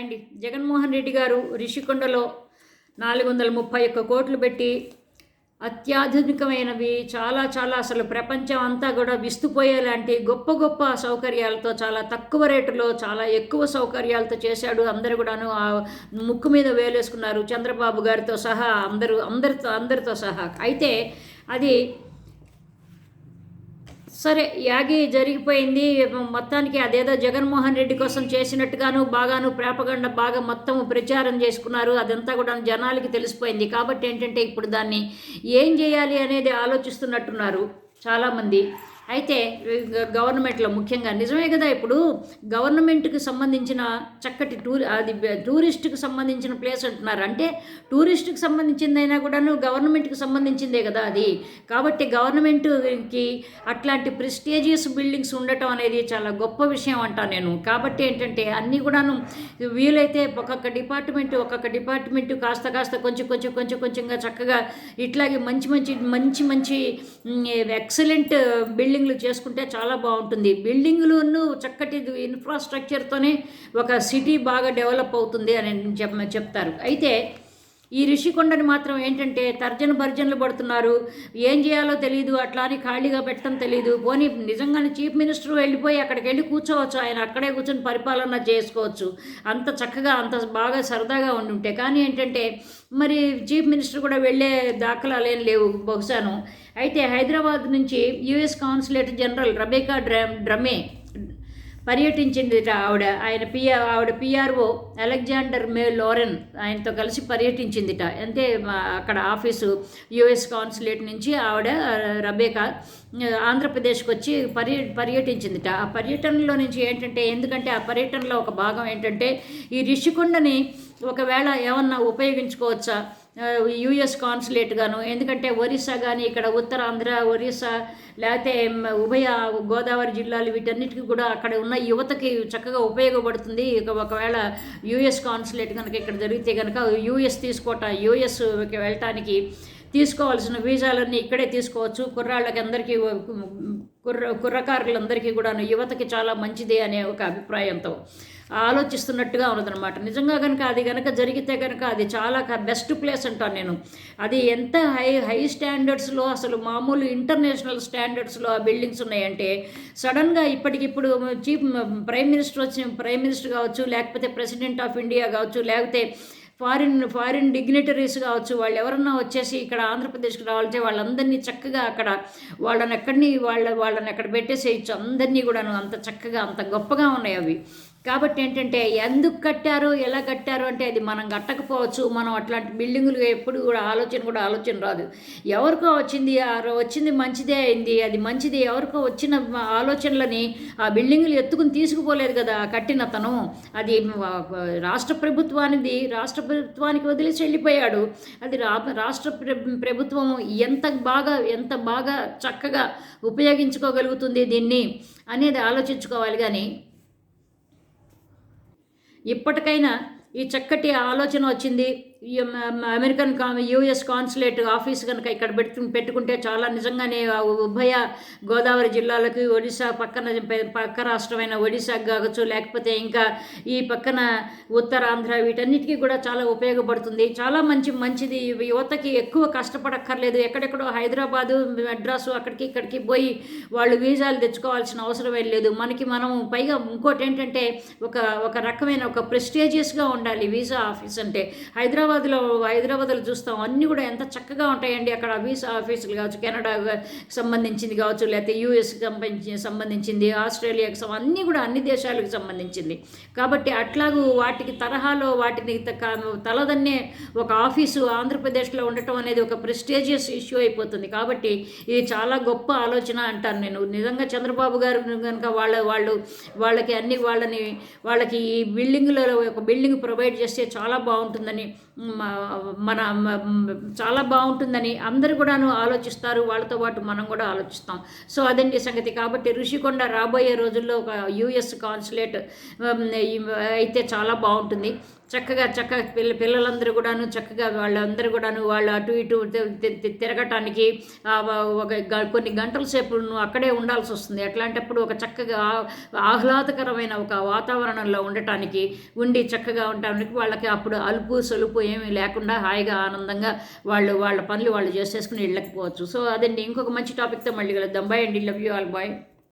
అండి. జగన్మోహన్ రెడ్డి గారు రిషికొండలో నాలుగు వందల ముప్పై ఒక్క కోట్లు పెట్టి అత్యాధునికమైనవి చాలా చాలా అసలు ప్రపంచం అంతా కూడా విస్తుపోయేలాంటి గొప్ప గొప్ప సౌకర్యాలతో చాలా తక్కువ రేటులో చాలా ఎక్కువ సౌకర్యాలతో చేశాడు. అందరు కూడాను ఆ ముక్కు మీద వేలేసుకున్నారు చంద్రబాబు గారితో సహా అందరూ అందరితో అందరితో సహా. అయితే అది సరే యాగి జరిగిపోయింది. మొత్తానికి అదేదో జగన్మోహన్ రెడ్డి కోసం చేసినట్టుగాను బాగాను ప్రేపగండ బాగా మొత్తం ప్రచారం చేసుకున్నారు. అదంతా కూడా జనాలకి తెలిసిపోయింది. కాబట్టి ఏంటంటే ఇప్పుడు దాన్ని ఏం చేయాలి అనేది ఆలోచిస్తున్నట్టున్నారు చాలామంది. అయితే గవర్నమెంట్లో ముఖ్యంగా నిజమే కదా ఇప్పుడు? గవర్నమెంట్కి సంబంధించిన చక్కటి టూర్ అది టూరిస్ట్కి సంబంధించిన ప్లేస్ అంటున్నారు. అంటే టూరిస్ట్కి సంబంధించిందైనా కూడాను గవర్నమెంట్కి సంబంధించిందే కదా అది. కాబట్టి గవర్నమెంట్కి అట్లాంటి ప్రిస్టేజియస్ బిల్డింగ్స్ ఉండటం అనేది చాలా గొప్ప విషయం అంటా నేను. కాబట్టి ఏంటంటే అన్నీ కూడాను వీలైతే ఒక్కొక్క డిపార్ట్మెంట్ ఒక్కొక్క డిపార్ట్మెంట్ కాస్త కాస్త కొంచెం కొంచెం కొంచెం కొంచెంగా చక్కగా ఇట్లాగే మంచి మంచి మంచి మంచి ఎక్సలెంట్ బిల్డింగ్ బిల్డింగ్లు చేసుకుంటే చాలా బాగుంటుంది. బిల్డింగ్లు చక్కటి ఇన్ఫ్రాస్ట్రక్చర్తోనే ఒక సిటీ బాగా డెవలప్ అవుతుంది అని చెప్ చెప్తారు. అయితే ఈ రిషికొండని మాత్రం ఏంటంటే తర్జన భర్జనలు పడుతున్నారు. ఏం చేయాలో తెలియదు అట్లా అని ఖాళీగా పెట్టడం తెలియదు పోనీ నిజంగానే చీఫ్ మినిస్టర్ వెళ్ళిపోయి అక్కడికి వెళ్ళి కూర్చోవచ్చు. ఆయన అక్కడే కూర్చొని పరిపాలన చేసుకోవచ్చు. అంత చక్కగా అంత బాగా సరదాగా ఉండి ఉంటే కానీ ఏంటంటే మరి చీఫ్ మినిస్టర్ కూడా వెళ్ళే దాఖలాలేం లేవు బహుశాను. అయితే హైదరాబాద్ నుంచి US consulate general Rebecca Drum Drame పర్యటించిందిట ఆవిడ. ఆయన పిఆర్ ఆవిడ పిఆర్ఓ అలెగ్జాండర్ మే లోరెన్ ఆయనతో కలిసి పర్యటించిందిట. అంటే అక్కడ ఆఫీసు యుఎస్ కాన్సులేట్ నుంచి ఆవిడ రబేకా ఆంధ్రప్రదేశ్కి వచ్చి పర్య పర్యటించిందిట. ఆ పర్యటనలో నుంచి ఏంటంటే ఎందుకంటే ఆ పర్యటనలో ఒక భాగం ఏంటంటే ఈ రిషికొండని ఒకవేళ ఏమన్నా ఉపయోగించుకోవచ్చా? యుఎస్ కాన్సులేట్ గాను ఎందుకంటే ఒరిస్సా కానీ ఇక్కడ ఉత్తరాంధ్ర ఒరిస్సా లేకపోతే ఉభయ గోదావరి జిల్లాలు వీటన్నిటికీ కూడా అక్కడ ఉన్న యువతకి చక్కగా ఉపయోగపడుతుంది. ఒకవేళ యుఎస్ కాన్సులేట్ కనుక ఇక్కడ జరిగితే కనుక యుఎస్ తీసుకోవటం యుఎస్కి వెళ్ళటానికి తీసుకోవాల్సిన వీజాలన్నీ ఇక్కడే తీసుకోవచ్చు. కుర్రాళ్ళకి అందరికీ కుర్ర కుర్రకారులందరికీ కూడా యువతకి చాలా మంచిది అనే ఒక అభిప్రాయంతో ఆలోచిస్తున్నట్టుగా ఉన్నదనమాట నిజంగా కనుక అది కనుక జరిగితే కనుక అది చాలా బెస్ట్ ప్లేస్ అంటాను నేను. అది ఎంత హై హై స్టాండర్డ్స్లో అసలు మామూలు ఇంటర్నేషనల్ స్టాండర్డ్స్లో ఆ బిల్డింగ్స్ ఉన్నాయంటే సడన్గా ఇప్పటికిప్పుడు చీఫ్ ప్రైమ్ మినిస్టర్ వచ్చి ప్రైమ్ మినిస్టర్ కావచ్చు లేకపోతే ప్రెసిడెంట్ ఆఫ్ ఇండియా కావచ్చు లేకపోతే ఫారిన్ ఫారిన్ డిగ్నిటరీస్ కావచ్చు వాళ్ళు ఎవరన్నా వచ్చేసి ఇక్కడ ఆంధ్రప్రదేశ్కి రావాలంటే వాళ్ళందరినీ చక్కగా అక్కడ వాళ్ళని ఎక్కడిని వాళ్ళ వాళ్ళని ఎక్కడ పెట్టేసేయచ్చు. అందరినీ కూడాను అంత చక్కగా అంత గొప్పగా ఉన్నాయి అవి. కాబట్టి ఏంటంటే ఎందుకు కట్టారు ఎలా కట్టారు అంటే అది మనం కట్టకపోవచ్చు. మనం అట్లాంటి బిల్డింగులు ఎప్పుడు కూడా ఆలోచన కూడా ఆలోచన రాదు. ఎవరికో వచ్చింది వచ్చింది మంచిదే అయింది. అది మంచిది ఎవరికో వచ్చిన ఆలోచనలని ఆ బిల్డింగులు ఎత్తుకుని తీసుకుపోలేదు కదా కట్టిన తను అది రాష్ట్ర ప్రభుత్వానిది రాష్ట్ర ప్రభుత్వానికి వదిలేసి వెళ్ళిపోయాడు. అది రాష్ట్ర ప్రభుత్వం ఎంత బాగా ఎంత బాగా చక్కగా ఉపయోగించుకోగలుగుతుంది దీన్ని అనేది ఆలోచించుకోవాలి. కానీ ఇప్పటికైనా ఈ చక్కటి ఆలోచన వచ్చింది. అమెరికన్ కా యూఎస్ కాన్సులేట్ ఆఫీస్ కనుక ఇక్కడ పెట్టు పెట్టుకుంటే చాలా నిజంగానే ఉభయ గోదావరి జిల్లాలకు ఒడిశా పక్కన పక్క రాష్ట్రమైన ఒడిశాకు కావచ్చు లేకపోతే ఇంకా ఈ పక్కన ఉత్తరాంధ్ర వీటన్నిటికీ కూడా చాలా ఉపయోగపడుతుంది. చాలా మంచి మంచిది. యువతకి ఎక్కువ కష్టపడక్కర్లేదు. ఎక్కడెక్కడో హైదరాబాదు మెడ్రాసు అక్కడికి ఇక్కడికి పోయి వాళ్ళు వీజాలు తెచ్చుకోవాల్సిన అవసరం లేదు. మనకి మనం పైగా ఇంకోటి ఏంటంటే ఒక ఒక రకమైన ఒక ప్రెస్టేజియస్గా ఉండాలి వీసా ఆఫీస్ అంటే. హైదరాబాద్ హైదరాబాద్లో హైదరాబాద్లో చూస్తాం. అన్నీ కూడా ఎంత చక్కగా ఉంటాయండి అక్కడ వీసా ఆఫీసులు కావచ్చు కెనడా సంబంధించింది కావచ్చు లేకపోతే యూఎస్కి సంబంధించి సంబంధించింది ఆస్ట్రేలియాకి అన్నీ కూడా అన్ని దేశాలకు సంబంధించింది. కాబట్టి అట్లాగూ వాటికి తరహాలో వాటిని తలదన్నే ఒక ఆఫీసు ఆంధ్రప్రదేశ్లో ఉండటం అనేది ఒక ప్రెస్టేజియస్ ఇష్యూ అయిపోతుంది. కాబట్టి ఇది చాలా గొప్ప ఆలోచన అంటాను నేను. నిజంగా చంద్రబాబు గారు కనుక వాళ్ళ వాళ్ళు వాళ్ళకి అన్ని వాళ్ళని వాళ్ళకి ఈ బిల్డింగ్లో ఒక బిల్డింగ్ ప్రొవైడ్ చేస్తే చాలా బాగుంటుందని మన చాలా బాగుంటుందని అందరు కూడాను ఆలోచిస్తారు. వాళ్ళతో పాటు మనం కూడా ఆలోచిస్తాం. సో అదండి సంగతి. కాబట్టి ఋషికొండ రాబోయే రోజుల్లో ఒక యుఎస్ కాన్సులేట్ అయితే చాలా బాగుంటుంది. చక్కగా చక్కగా పిల్ల పిల్లలందరూ కూడాను చక్కగా వాళ్ళందరూ కూడాను వాళ్ళు అటు ఇటు తిరగటానికి ఒక గ- కొన్ని గంటల సేపు నువ్వు అక్కడే ఉండాల్సి వస్తుంది. అట్లాంటప్పుడు ఒక చక్కగా ఆహ్లాదకరమైన ఒక వాతావరణంలో ఉండటానికి ఉండి చక్కగా ఉండటానికి వాళ్ళకి అప్పుడు అలుపు సొలుపు ఏమీ లేకుండా హాయిగా ఆనందంగా వాళ్ళు వాళ్ళ పనులు వాళ్ళు చేసేసుకుని వెళ్ళకపోవచ్చు. సో అదండి. ఇంకొక మంచి టాపిక్తో మళ్ళీ కలుద్దాం. బాయ్ అండి. Love you all bye